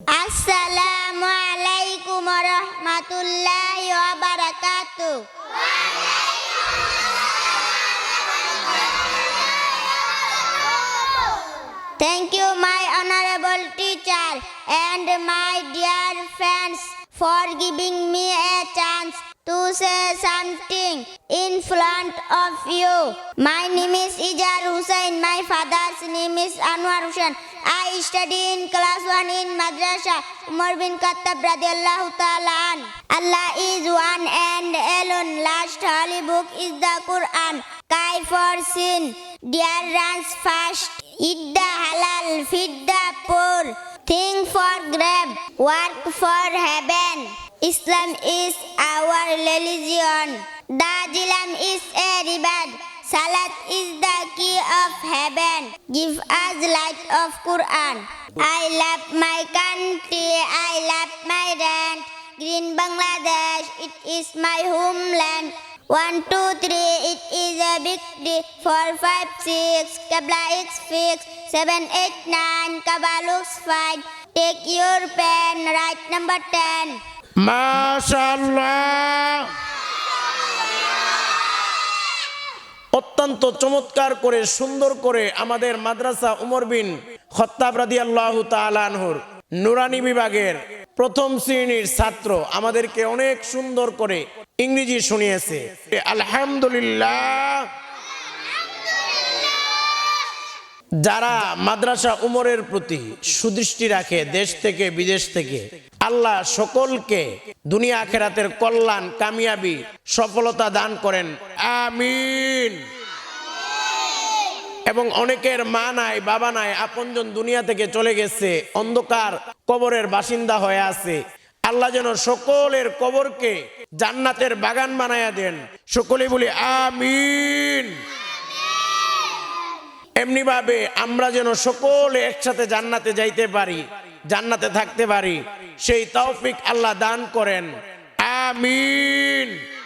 আসসালামু আলাইকুম রহমাতুল্লাহি ওয়া Thank you, my honorable teacher and my for giving me a chance to say something in front of you. My name is Ijar Hussain. My father's name is Anwar Hussain. I study in class 1 in Madrasa Umar bin Khattab radiallahu ta'ala an. Allah is one and alone. Last holy book is the Quran. Kai for sin, dear runs fast. Eat the halal, feed the poor. Think work for heaven. Islam is our religion. The is a ribad. Salat is the key of heaven. Give us light of Quran. I love my country. I love my land. Green Bangladesh, it is my homeland. One, two, three, it is a big D. Four, five, six, Kabla is fixed. Seven, eight, nine, Kaba looks fine. Take your pen, write number ten. মাশাআল্লাহ অত্যন্ত চমৎকার করে সুন্দর করে আমাদের মাদ্রাসা উমর বিন খত্তাব রাদিয়াল্লাহু তাআলা আনহুর নুরানি বিভাগের প্রথম শ্রেণির ছাত্র আমাদেরকে অনেক সুন্দর করে ইংরেজি শুনিয়েছে। আলহামদুলিল্লাহ। যারা মাদ্রাসা উমরের প্রতি সুদৃষ্টি রাখে দেশ থেকে বিদেশ থেকে আল্লাহ সকলকে দুনিয়া আখেরাতের কল্যাণ কামিয়াবি সফলতা দান করেন। আমিন। এবং অনেকের মা নাই বাবা নাই আপনজন দুনিয়া থেকে চলে গেছে অন্ধকার কবরের বাসিন্দা হয়ে আছে। আল্লাহ যেন সকলের কবরকে জান্নাতের বাগান বানায়া দেন। সকলে বলি, আমিন। এমনিভাবে আমরা যেন সকলে একসাথে জান্নাতে যাইতে পারি, জান্নাতে থাকতে পারি। সেই তৌফিক আল্লাহ দান করেন। আমিন।